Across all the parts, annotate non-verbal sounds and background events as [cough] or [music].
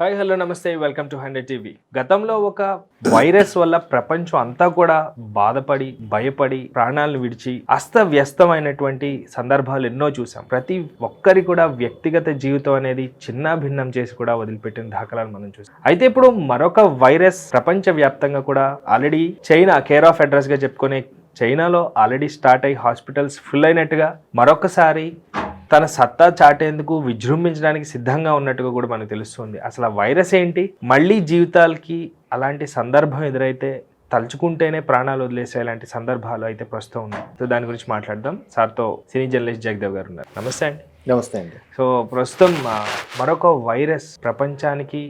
Hi hello నమస్తే welcome to hundred TV. గతంలో ఒక వైరస్ వల్ల ప్రపంచం అంతా కూడా బాధపడి భయపడి ప్రాణాలను విడిచి అస్తవ్యస్తమైనటువంటి సందర్భాలు ఎన్నో చూసాం ప్రతి ఒక్కరి కూడా వ్యక్తిగత జీవితం అనేది చిన్న భిన్నం చేసి కూడా వదిలిపెట్టిన దాఖలాలు మనం చూసాం అయితే ఇప్పుడు మరొక వైరస్ ప్రపంచ వ్యాప్తంగా కూడా ఆల్రెడీ చైనా కేర్ ఆఫ్ అడ్రస్గా చెప్పుకునే చైనాలో ఆల్రెడీ స్టార్ట్ అయ్యి హాస్పిటల్స్ ఫుల్ అయినట్టుగా మరొకసారి తన సత్తా చాటేందుకు విజృంభించడానికి సిద్ధంగా ఉన్నట్టుగా కూడా మనకు తెలుస్తుంది. అసలు ఆ వైరస్ ఏంటి? మళ్ళీ జీవితాలకి అలాంటి సందర్భం ఎదురైతే తలుచుకుంటేనే ప్రాణాలు వదిలేసే ఇలాంటి సందర్భాలు అయితే ప్రస్తుతం ఉన్నాయి. సో దాని గురించి మాట్లాడదాం. సార్తో సినీ జర్నలిస్ట్ జగదేవ్ గారు ఉన్నారు. నమస్తే అండి. నమస్తే అండి. సో ప్రస్తుతం మరొక వైరస్ ప్రపంచానికి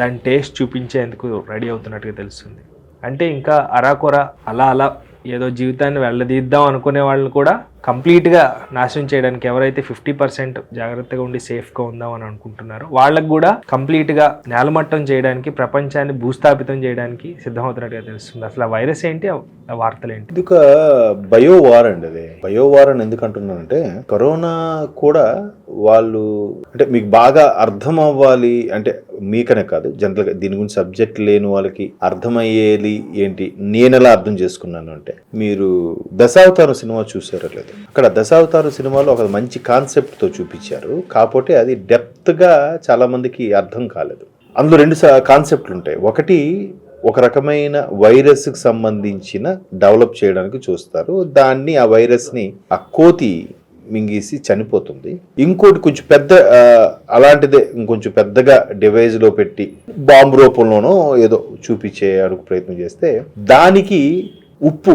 దాని టేస్ట్ చూపించేందుకు రెడీ అవుతున్నట్టుగా తెలుస్తుంది. అంటే ఇంకా అరాకొర అలా అలా ఏదో జీవితాన్ని వెళ్ళదీద్దాం అనుకునే వాళ్ళని కూడా కంప్లీట్గా నాశనం చేయడానికి ఎవరైతే ఫిఫ్టీ పర్సెంట్ జాగ్రత్తగా ఉండి సేఫ్గా ఉందాం అని అనుకుంటున్నారో వాళ్ళకు కూడా కంప్లీట్గా నేలమట్టం చేయడానికి ప్రపంచాన్ని భూస్థాపితం చేయడానికి సిద్ధమవుతున్నట్టుగా తెలుస్తుంది. అసలు ఆ వైరస్ ఏంటి? ఆ వార్తలు ఏంటి? ఇది ఒక బయో వార్ అండి అది. బయో వార్ అని ఎందుకు అంటున్నానంటే కరోనా కూడా వాళ్ళు అంటే మీకు బాగా అర్థం అవ్వాలి అంటే మీకనే కాదు జనరల్గా దీని గురించి సబ్జెక్ట్ లేని వాళ్ళకి అర్థమయ్యేది ఏంటి? నేను ఎలా అర్థం చేసుకున్నాను అంటే మీరు దశావతారం సినిమా చూసారో లేదు అక్కడ దశావతారం సినిమాలో ఒక మంచి కాన్సెప్ట్తో చూపించారు. కాకపోతే అది డెప్త్గా చాలామందికి అర్థం కాలేదు. అందులో రెండు కాన్సెప్ట్లు ఉంటాయి. ఒకటి ఒక రకమైన వైరస్కి సంబంధించిన డెవలప్ చేయడానికి చూస్తారు. దాన్ని ఆ వైరస్ని ఆ కోతి మింగేసి చనిపోతుంది. ఇంకోటి కొంచెం పెద్ద అలాంటిదే ఇంకొంచెం పెద్దగా డివైజ్లో పెట్టి బాంబు రూపంలోనో ఏదో చూపించే అడుగు ప్రయత్నం చేస్తే దానికి ఉప్పు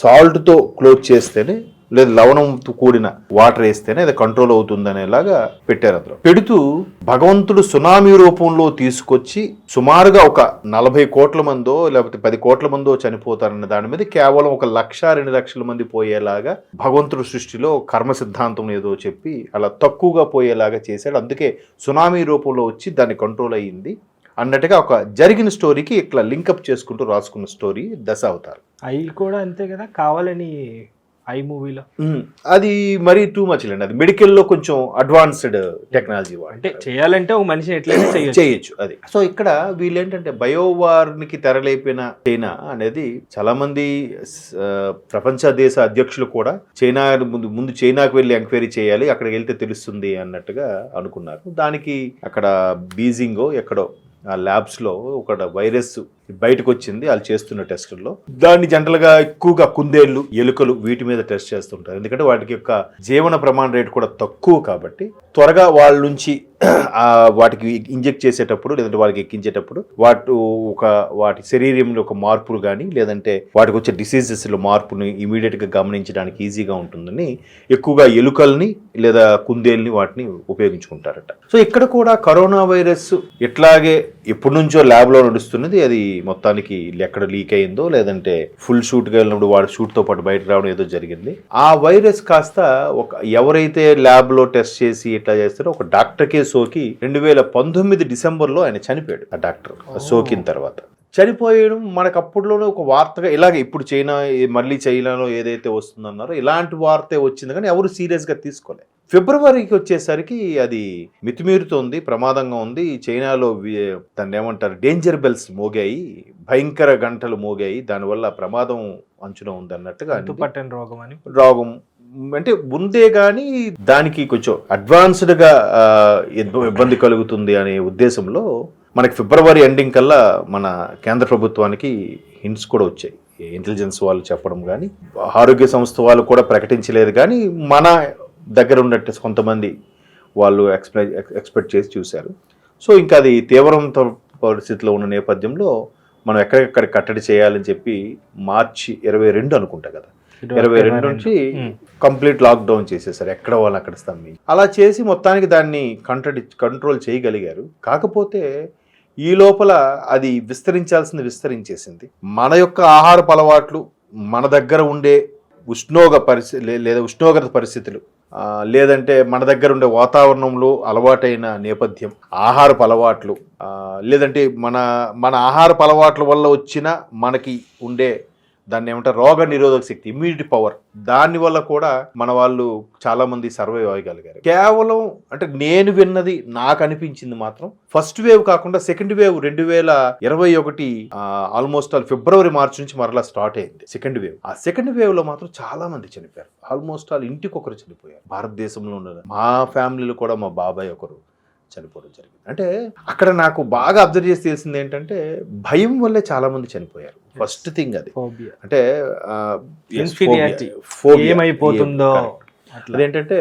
సాల్ట్తో క్లోజ్ చేస్తేనే లేదు లవణంతో కూడిన వాటర్ వేస్తేనే అది కంట్రోల్ అవుతుంది అనేలాగా పెట్టారు అందులో. పెడుతూ భగవంతుడు సునామీ రూపంలో తీసుకొచ్చి సుమారుగా ఒక నలభై కోట్ల మందో లేకపోతే పది కోట్ల మందో చనిపోతారన్న దాని మీద కేవలం ఒక లక్ష రెండు లక్షల మంది పోయేలాగా భగవంతుడు సృష్టిలో కర్మ సిద్ధాంతం ఏదో చెప్పి అలా తక్కువగా పోయేలాగా చేశాడు. అందుకే సునామీ రూపంలో వచ్చి దాన్ని కంట్రోల్ అయ్యింది అన్నట్టుగా ఒక జరిగిన స్టోరీకి ఇట్లా లింకప్ చేసుకుంటూ రాసుకున్న స్టోరీ దశ అవుతారు అయి కూడా అంతే కదా కావాలని ఐ మూవీలో. అది మరీ టూ మచ్ లేండి. అది మెడికల్లో కొంచెం అడ్వాన్స్డ్ టెక్నాలజీ అంటే చేయాలంటే ఒక మనిషిని ఎట్లయినా [clears throat] చేయొచ్చు. చేయొచ్చు అది. సో ఇక్కడ వీళ్ళు ఏంటంటే బయోవార్నికి తెరలేపిన చైనా అనేది చాలా మంది ప్రపంచ దేశ అధ్యక్షులు కూడా చైనా ముందు ముందు చైనాకు వెళ్ళి ఎంక్వైరీ చేయాలి అక్కడికి వెళ్తే తెలుస్తుంది అన్నట్టుగా అనుకున్నారు. దానికి అక్కడ బీజింగో ఎక్కడో ఆ ల్యాబ్స్లో ఒక వైరస్ బయటకు వచ్చింది వాళ్ళు చేస్తున్న టెస్టుల్లో. దాన్ని జనరల్గా ఎక్కువగా కుందేళ్ళు ఎలుకలు వీటి మీద టెస్ట్ చేస్తుంటారు. ఎందుకంటే వాటికి యొక్క జీవన ప్రమాణ రేటు కూడా తక్కువ కాబట్టి త్వరగా వాళ్ళ నుంచి వాటికి ఇంజెక్ట్ చేసేటప్పుడు లేదంటే వాళ్ళకి ఎక్కించేటప్పుడు వాటి ఒక వాటి శరీరంలో ఒక మార్పులు కానీ లేదంటే వాటికి వచ్చే డిసీజెస్లో మార్పుని ఇమీడియట్గా గమనించడానికి ఈజీగా ఉంటుందని ఎక్కువగా ఎలుకల్ని లేదా కుందేల్ని వాటిని ఉపయోగించుకుంటారట. సో ఇక్కడ కూడా కరోనా వైరస్ ఇట్లాగే ఎప్పటి నుంచో ల్యాబ్లో నడుస్తున్నది. అది మొత్తానికి ఎక్కడ లీక్ అయిందో లేదంటే ఫుల్ షూట్గా వెళ్ళినప్పుడు వాడు షూట్తో పాటు బయట రావడం ఏదో జరిగింది. ఆ వైరస్ కాస్త ఒక ఎవరైతే ల్యాబ్లో టెస్ట్ చేసి ఇట్లా చేస్తారో ఒక డాక్టర్ కే సోకి రెండు వేల పంతొమ్మిది డిసెంబర్లో ఆయన చనిపోయాడు ఆ డాక్టర్ సోకిన తర్వాత. చనిపోయడం మనకు అప్పట్లోనే ఒక వార్తగా ఇలాగే ఇప్పుడు చైనా మళ్ళీ చైనాలో ఏదైతే వస్తుందన్నారో ఇలాంటి వార్తే వచ్చింది కానీ ఎవరు సీరియస్గా తీసుకోలే. ఫిబ్రవరికి వచ్చేసరికి అది మితిమీరుతోంది ప్రమాదంగా ఉంది. చైనాలో దాన్ని ఏమంటారు డేంజర్ బెల్స్ మోగాయి భయంకర గంటలు మోగాయి. దానివల్ల ప్రమాదం అంచున ఉంది అన్నట్టుగా రోగం అని. రోగం. అంటే ముందే కానీ దానికి కొంచెం అడ్వాన్స్డ్గా ఆ, ఇబ్బ- ఇబ్బంది కలుగుతుంది అనే ఉద్దేశంలో మనకి ఫిబ్రవరి ఎండింగ్ కల్లా మన కేంద్ర ప్రభుత్వానికి హింట్స్ కూడా వచ్చాయి. ఇంటెలిజెన్స్ వాళ్ళు చెప్పడం కానీ ఆరోగ్య సంస్థ వాళ్ళు కూడా ప్రకటించలేదు కానీ మన దగ్గర ఉన్నట్టు కొంతమంది వాళ్ళు ఎక్స్పెక్ట్ ఎక్స్పెక్ట్ చేసి చూశారు. సో ఇంకా అది తీవ్రంత పరిస్థితిలో ఉన్న నేపథ్యంలో మనం ఎక్కడెక్కడ కట్టడి చేయాలని చెప్పి మార్చి ఇరవై రెండు అనుకుంటా కదా. ఇరవై రెండు నుంచి. కంప్లీట్ లాక్డౌన్ చేసేసారు. ఎక్కడ వాళ్ళు అక్కడ స్తంభి అలా చేసి మొత్తానికి దాన్ని కంట్రడి కంట్రోల్ చేయగలిగారు. కాకపోతే ఈ లోపల అది విస్తరించాల్సింది విస్తరించేసింది. మన యొక్క ఆహారపు అలవాట్లు మన దగ్గర ఉండే ఉష్ణోగ పరిస్థితి లేదా ఉష్ణోగ్రత పరిస్థితులు లేదంటే మన దగ్గర ఉండే వాతావరణంలో అలవాటైన నేపథ్యం ఆహారపు అలవాట్లు లేదంటే మన మన ఆహారపు అలవాట్ల వల్ల వచ్చిన మనకి ఉండే దాన్ని ఏమంటారు? రోగ నిరోధక శక్తి ఇమ్యూనిటీ పవర్ దాని వల్ల కూడా మన వాళ్ళు చాలా మంది సర్వైవ్ అవ్వగలిగారు. కేవలం అంటే నేను విన్నది నాకు అనిపించింది మాత్రం ఫస్ట్ వేవ్ కాకుండా సెకండ్ వేవ్ రెండు వేల ఇరవై ఒకటి ఆల్మోస్ట్ ఆల్ ఫిబ్రవరి మార్చి నుంచి మరలా స్టార్ట్ అయింది సెకండ్ వేవ్ ఆ సెకండ్ వేవ్లో మాత్రం చాలా మంది చనిపోయారు. ఆల్మోస్ట్ ఆల్ ఇంటికి ఒకరు చనిపోయారు. భారతదేశంలో ఉన్న మా ఫ్యామిలీలో కూడా మా బాబాయ్ ఒకరు చనిపోవడం జరిగింది అంటే అక్కడ నాకు బాగా అబ్జర్వ్ చేసి తెలిసింది ఏంటంటే భయం వల్లే చాలా మంది చనిపోయారు ఫస్ట్ థింగ్ అది. అంటే. ఏమైపోతుందో. అదేంటంటే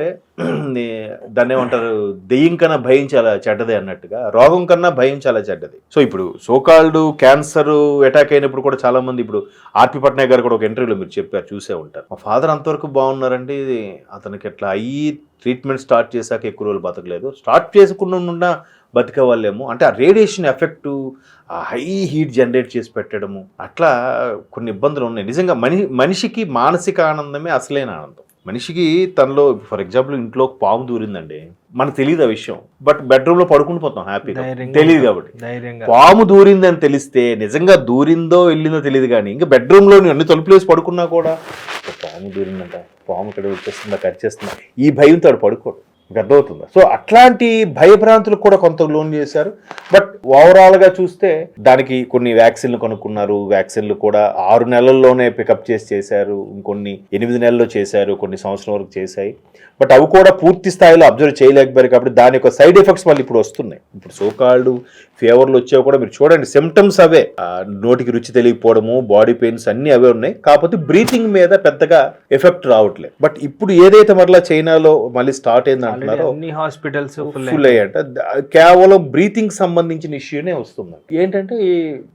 దాన్ని ఏమంటారు దెయ్యం కన్నా భయం చాలా చెడ్డది అన్నట్టుగా రోగం కన్నా భయం చాలా చెడ్డది. సో ఇప్పుడు సోకాల్డ్ క్యాన్సర్ అటాక్ అయినప్పుడు కూడా చాలా మంది ఇప్పుడు ఆర్పి పట్నాయక్ గారు కూడా ఒక ఇంటర్వ్యూలో మీరు చెప్పారు చూసే ఉంటారు. మా ఫాదర్ అంతవరకు బాగున్నారండి. అతనికి ఎట్లా అయ్యి ట్రీట్మెంట్ స్టార్ట్ చేశాక ఎక్కువ రోజులు బతకలేదు. స్టార్ట్ చేసుకున్న ఉన్న బతికే వాళ్ళేమో అంటే ఆ రేడియేషన్ ఎఫెక్ట్ ఆ హై హీట్ జనరేట్ చేసి పెట్టడము అట్లా కొన్ని ఇబ్బందులు ఉన్నాయి. నిజంగా మని మనిషికి మానసిక ఆనందమే అసలైన ఆనందం. మనిషికి తనలో ఫర్ ఎగ్జాంపుల్ ఇంట్లో పాము దూరిందండి. మనకు తెలియదు ఆ విషయం. బట్ బెడ్రూమ్లో పడుకుని పోతాం హ్యాపీగా తెలియదు. కాబట్టి. పాము దూరిందని తెలిస్తే నిజంగా దూరిందో వెళ్ళిందో తెలియదు కానీ ఇంకా బెడ్రూమ్లో అన్ని తలుపులు వేసి పడుకున్నా కూడా "ఓ, పాము దూరిందంట. పాము ఇక్కడ వచ్చేస్తుందా కరిచేస్తుందా ఈ భయంతో పడుకోడు. మీకు అర్థమవుతుందా? సో అట్లాంటి భయభ్రాంతులు కూడా కొంత లోన్ చేశారు. బట్ ఓవరాల్గా చూస్తే దానికి కొన్ని వ్యాక్సిన్లు కనుక్కున్నారు. వ్యాక్సిన్లు కూడా ఆరు నెలల్లోనే పికప్ చేసి చేశారు. ఇంకొన్ని ఎనిమిది నెలల్లో చేశారు. కొన్ని సంవత్సరం వరకు చేశాయి. బట్ అవి కూడా పూర్తి స్థాయిలో అబ్జర్వ్ చేయలేకపోయారు కాబట్టి దాని యొక్క సైడ్ ఎఫెక్ట్స్ మళ్ళీ ఇప్పుడు వస్తున్నాయి. ఇప్పుడు సోకాల్డ్ ఫీవర్లు వచ్చేవి కూడా మీరు చూడండి సిమ్టమ్స్ అవే. నోటికి రుచి తెలియకపోవడము బాడీ పెయిన్స్ అన్ని అవే ఉన్నాయి. కాకపోతే బ్రీతింగ్ మీద పెద్దగా ఎఫెక్ట్ రావట్లేదు. బట్ ఇప్పుడు ఏదైతే మరలా చైనాలో మళ్ళీ స్టార్ట్ అయింది అంటున్నారో అన్ని హాస్పిటల్స్ ఫుల్ అయ్యాట కేవలం బ్రీతింగ్ సంబంధించిన ఇష్యూనే వస్తుంది. ఏంటంటే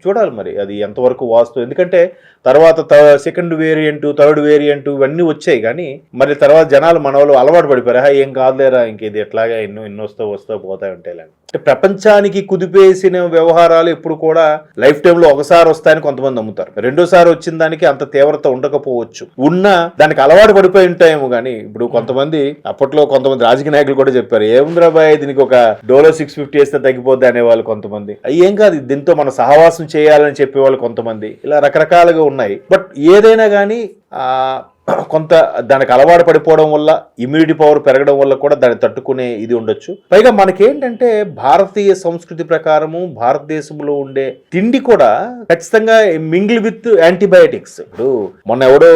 చూడాలి మరి అది ఎంతవరకు వాస్తవం. ఎందుకంటే తర్వాత సెకండ్ వేరియంట్ థర్డ్ వేరియంట్ ఇవన్నీ వచ్చాయి కానీ మరి తర్వాత జనాలు మన వాళ్ళు అలవాటు పడిపోయారు. ఏం కాదులేరా ఇంక ఇది ఎట్లాగా ఎన్నో ఎన్నో వస్తా వస్తా పోతా ఉంటాయి ప్రపంచానికి కుదిపేసిన వ్యవహారాలు ఎప్పుడు కూడా లైఫ్ టైంలో ఒకసారి వస్తాయని కొంతమంది నమ్ముతారు. రెండోసారి వచ్చిన దానికి అంత తీవ్రత ఉండకపోవచ్చు. ఉన్న దానికి అలవాటు పడిపోయి ఉంటాయేమో కానీ ఇప్పుడు కొంతమంది అప్పట్లో కొంతమంది రాజకీయ నాయకులు కూడా చెప్పారు ఏముంద్రాబాయ్ దీనికి ఒక డోలో సిక్స్ ఫిఫ్టీ వేస్తే తగ్గిపోద్ది అనేవాళ్ళు కొంతమంది. ఏం కాదు దీంతో మన సహవాసం చేయాలని చెప్పేవాళ్ళు కొంతమంది. ఇలా రకరకాలుగా ఉన్నాయి. బట్ ఏదైనా కానీ ఆ కొంత దానికి అలవాటు పడిపోవడం వల్ల ఇమ్యూనిటీ పవర్ పెరగడం వల్ల కూడా దాన్ని తట్టుకునే ఇది ఉండొచ్చు. పైగా మనకేంటంటే భారతీయ సంస్కృతి ప్రకారము భారతదేశంలో ఉండే తిండి కూడా ఖచ్చితంగా మింగిల్ విత్ యాంటీబయాటిక్స్ ఇప్పుడు మొన్న ఎవడో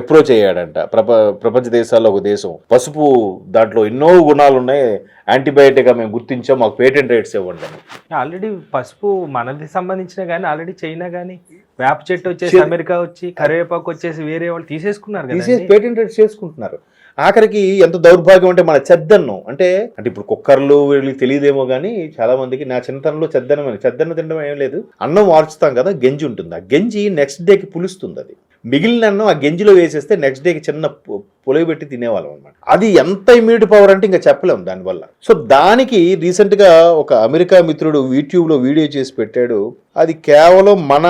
అప్రోచ్ అయ్యాడంట. ప్రప ప్రపంచ దేశాల్లో ఒక దేశం. పసుపు దాంట్లో ఎన్నో గుణాలు ఉన్నాయి యాంటీబయాటిక్గా మేము గుర్తించాం. మాకు పేటెంట్ రైట్స్ ఇవ్వండి ఆల్రెడీ పసుపు మనది సంబంధించిన కానీ ఆల్రెడీ చైనా కానీ వేప చెట్టు వచ్చేసి అమెరికా వచ్చి కరివేపాకు వచ్చేసి వేరే వాళ్ళు తీసేసుకున్నారు తీసేసి పేటెంట్ చేసుకుంటున్నారు. ఆఖరికి ఎంత దౌర్భాగ్యం అంటే మన చెద్దన్నం. అంటే అంటే ఇప్పుడు కుక్కర్లు వీళ్ళకి తెలియదేమో కానీ చాలా మందికి నా చిన్నతనంలో చెద్దన్నం అని చెద్దన్నం తినడం ఏం లేదు. అన్నం వార్చుతాం కదా గంజి ఉంటుంది. ఆ గంజి నెక్స్ట్ డేకి పులుస్తుంది అది. మిగిలిన అన్నం ఆ గెంజిలో వేసేస్తే నెక్స్ట్ డేకి చిన్న పు- పులవి పెట్టి తినేవాళ్ళం అనమాట అది ఎంత ఇమ్యూనిటీ పవర్ అంటే ఇంకా చెప్పలేము దానివల్ల. సో దానికి రీసెంట్గా ఒక అమెరికా మిత్రుడు యూట్యూబ్లో వీడియో చేసి పెట్టాడు. అది కేవలం మన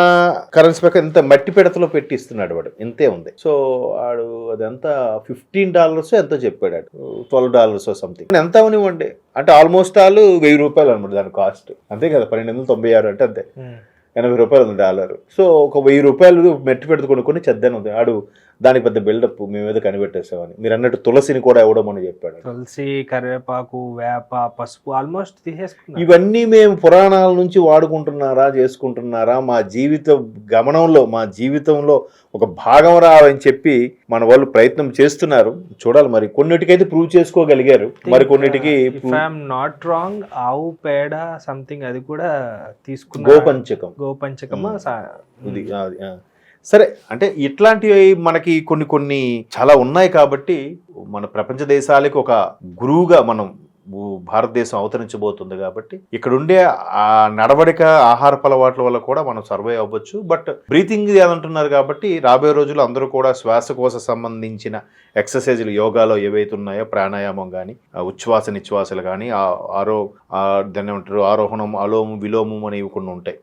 కరెన్సీ ప్రకారం ఇంత మట్టి పిడతలో పెట్టి ఇస్తున్నాడు వాడు. ఇంతే ఉంది. సో వాడు అదంతా ఫిఫ్టీన్ డాలర్స్ ఎంతో చెప్పాడు ట్వెల్వ్ డాలర్స్ సంథింగ్ ఎంత అవనివ్వండి? అంటే ఆల్మోస్ట్ ఆల్ వెయ్యి రూపాయలు అనమాట దాని కాస్ట్ అంతే కదా పన్నెండు వందల తొంభై ఆరు అంటే అంతే. Hmm. ఎనభై రూపాయలు ఉంది డాలర్. సో ఒక వెయ్యి రూపాయలు మెట్టి పెడుతు కొనుక్కొని చెద్దని ఉంది. ఆడు దానికి పెద్ద బిల్డప్ మీ మీద కనిపెట్టేసామని మీరు అన్నట్టు తులసిని కూడా ఇవ్వడమని చెప్పాడు. తులసి కరివేపాకు వేప పసుపు ఆల్మోస్ట్ తీసేసుకున్నారు. ఇవన్నీ మేము పురాణాల నుంచి వాడుకుంటున్నారా చేసుకుంటున్నారా మా జీవిత గమనంలో మా జీవితంలో ఒక భాగం రావని చెప్పి మన వాళ్ళు ప్రయత్నం చేస్తున్నారు. చూడాలి మరి. కొన్నిటికైతే ప్రూవ్ చేసుకోగలిగారు. మరి కొన్నిటికి నాట్ రాంగ్ ఆవు పేడ సంథింగ్ అది కూడా తీసుకున్న గోపంచకం. గోపంచకమా ఇది. సరే అంటే ఇట్లాంటివి మనకి కొన్ని కొన్ని చాలా ఉన్నాయి కాబట్టి మన ప్రపంచ దేశాలకి ఒక గురువుగా మనం భారతదేశం అవతరించబోతుంది కాబట్టి ఇక్కడ ఉండే ఆ నడవడిక ఆహార అలవాట్ల వల్ల కూడా మనం సర్వైవ్ అవ్వచ్చు. బట్ బ్రీతింగ్ అంటున్నారు కాబట్టి రాబోయే రోజులు అందరూ కూడా శ్వాసకోశ సంబంధించిన ఎక్సర్సైజులు యోగాలో ఏవైతే ఉన్నాయో ప్రాణాయామం కానీ ఉచ్ఛ్వాస నిశ్వాసలు కానీ ఆరో దాన్ని ఏమంటారు? ఆరోహణం అలోము విలోమం అనేవి కొన్ని ఉంటాయి.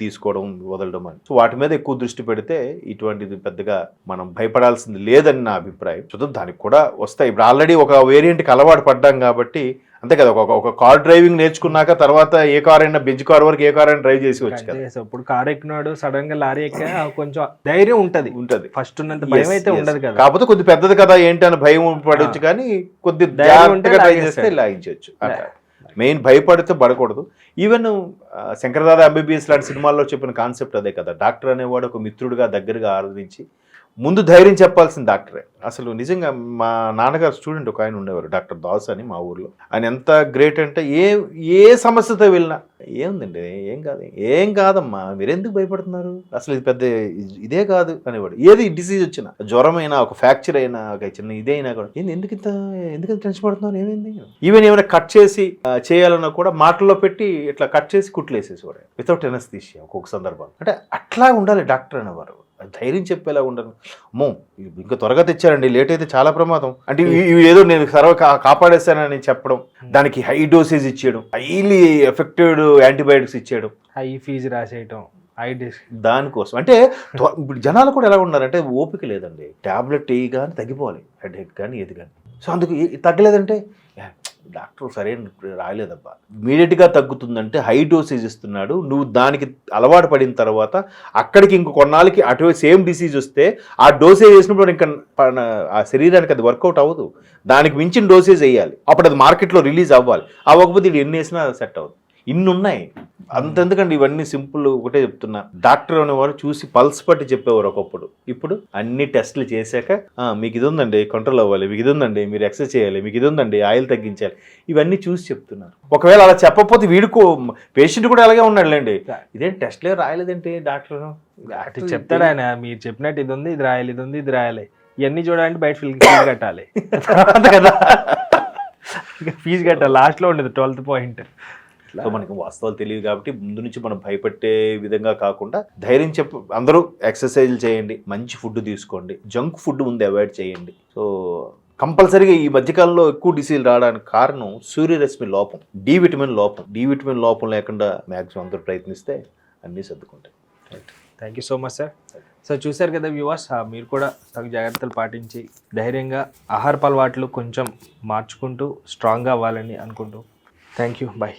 తీసుకోవడం వదలడం అని. సో వాటి మీద ఎక్కువ దృష్టి పెడితే ఇటువంటిది పెద్దగా మనం భయపడాల్సింది లేదని నా అభిప్రాయం. చూద్దాం దానికి కూడా వస్తాయి. ఇప్పుడు ఆల్రెడీ ఒక వేరియంట్కి అలవాటు పడ్డాం కాబట్టి అంతే కదా ఒక ఒక కార్ డ్రైవింగ్ నేర్చుకున్నాక తర్వాత ఏ కార్ అయినా బెంచ్ కార్ వరకు ఏ కార్ అయినా డ్రైవ్ చేసి వచ్చు కదా. ఇప్పుడు కారు ఎక్కినాడు సడన్గా లారీ ఎక్కా కొంచెం ధైర్యం ఉంటది. ఉంటది. ఫస్ట్ ఉన్నంత భయం అయితే. ఉండదు కదా. కాకపోతే కొద్ది పెద్దది కదా ఏంటి అని భయం పడవచ్చు కానీ కొద్ది ధైర్యం ఉంటే జాగ్రత్తగా ట్రై. చేస్తే లాగించవచ్చు. మెయిన్ భయపడితే పడకూడదు. ఈవెన్ శంకరదాద ఎంబీబీఎస్ లాంటి సినిమాల్లో చెప్పిన కాన్సెప్ట్ అదే కదా. డాక్టర్ అనేవాడు ఒక మిత్రుడిగా దగ్గరగా ఆరాధించి ముందు ధైర్యం చెప్పాల్సిన డాక్టరే. అసలు నిజంగా మా నాన్నగారు స్టూడెంట్ ఒక ఆయన ఉండేవారు డాక్టర్ దాస్ అని మా ఊర్లో. ఆయన ఎంత గ్రేట్ అంటే ఏ ఏ సమస్యతో వెళ్ళినా ఏముందండి ఏం కాదు ఏం కాదమ్మా మీరెందుకు భయపడుతున్నారు? అసలు ఇది పెద్ద ఇదే కాదు అనేవాడు. ఏది డిసీజ్ వచ్చినా జ్వరం అయినా ఒక ఫ్రాక్చర్ అయినా ఒక చిన్న ఇదే అయినా కూడా ఏంది ఎందుకు ఇంత ఎందుకు ఇంత టెన్షన్ పడుతున్నారు? ఏమైంది? ఈవెన్ ఏమైనా కట్ చేసి చేయాలన్నా కూడా మాటల్లో పెట్టి ఇట్లా కట్ చేసి కుట్లేసేసేవాడు వితౌట్ ఎనస్ తీసి ఒక్కొక్క సందర్భం అంటే అట్లా ఉండాలి డాక్టర్ అనేవారు. ధైర్యం చెప్పేలా ఉండాలి అమ్మో ఇంకా త్వరగా తెచ్చారండి లేట్ అయితే చాలా ప్రమాదం. అంటే ఇవి- ఇవి ఏదో నేను సర్వ కాపాడేస్తానని చెప్పడం దానికి హై డోసేజ్ ఇచ్చేయడం హైలీ ఎఫెక్టెడ్ యాంటీబయాటిక్స్ ఇచ్చేయడం. హై ఫీజు రాసేయటం హై డిస్. దానికోసం. అంటే ఇప్పుడు జనాలు కూడా ఎలా ఉన్నారంటే ఓపిక లేదండి. టాబ్లెట్ వేయగానే తగ్గిపోవాలి. హెడ్ హెడ్ కానీ ఏది కానీ. సో అందుకు తగ్గలేదంటే "యా, డాక్టర్ సరైన రాయలేదబ్బా. ఇమీడియట్గా తగ్గుతుందంటే హై డోసేజ్ ఇస్తున్నాడు. నువ్వు దానికి అలవాటు పడిన తర్వాత అక్కడికి ఇంకో కొన్నాళ్ళకి అటు సేమ్ డిసీజ్ వస్తే ఆ డోసేజ్ వేసినప్పుడు ఇంకా ఆ శరీరానికి అది వర్కౌట్ అవ్వదు. దానికి మించిన డోసేజ్ వేయాలి. అప్పుడు అది మార్కెట్లో రిలీజ్ అవ్వాలి. అవ్వకపోతే ఇది ఎన్ని వేసినా సెట్ అవ్వదు. ఇన్ని ఉన్నాయి అంతెందుకండి ఇవన్నీ సింపుల్ ఒకటే చెప్తున్నా. డాక్టర్ అనేవారు చూసి పల్స్ పట్టి చెప్పేవారు ఒకప్పుడు. ఇప్పుడు అన్ని టెస్టులు చేశాక "ఆ, మీకు ఇది ఉందండి కంట్రోల్ అవ్వాలి మీకు ఇది ఉందండి మీరు ఎక్సర్సైజ్ చేయాలి మీకు ఇది ఉందండి ఆయిల్ తగ్గించాలి. ఇవన్నీ చూసి చెప్తున్నారు. ఒకవేళ అలా చెప్పకపోతే వీడికో పేషెంట్ కూడా అలాగే ఉన్నాడులేండి. ఇదేం టెస్ట్లే రాయలేదంటే డాక్టర్? అటు చెప్తాడు ఆయన మీరు చెప్పినట్టు ఇది ఉంది ఇది రాయాలి ఇది ఉంది ఇది రాయాలి. ఇవన్నీ చూడాలంటే బయట ఫీల్ ఫీజు కట్టాలి. [laughs] తర్వాత కదా. [laughs] ఫీజు కట్టాలి లాస్ట్లో ఉండదు ట్వెల్త్ పాయింట్. సో మనకి వాస్తవాలు తెలియదు కాబట్టి ముందు నుంచి మనం భయపెట్టే విధంగా కాకుండా ధైర్యం చెప్పు అందరూ ఎక్సర్సైజ్లు చేయండి మంచి ఫుడ్ తీసుకోండి జంక్ ఫుడ్ ముందు అవాయిడ్ చేయండి. సో కంపల్సరీగా ఈ మధ్యకాలంలో ఎక్కువ డిసీజ్ రావడానికి కారణం సూర్యరశ్మి లోపం డి విటమిన్ లోపం. డి విటమిన్ లోపం లేకుండా మ్యాక్సిమం అందరూ ప్రయత్నిస్తే అన్నీ సర్దుకుంటాయి. Thank you so much sir so చూశారు కదా వ్యూవర్స్ మీరు కూడా తగు జాగ్రత్తలు పాటించి ధైర్యంగా ఆహారపు అలవాట్లు కొంచెం మార్చుకుంటూ స్ట్రాంగ్గా అవ్వాలని అనుకుంటూ. Thank you bye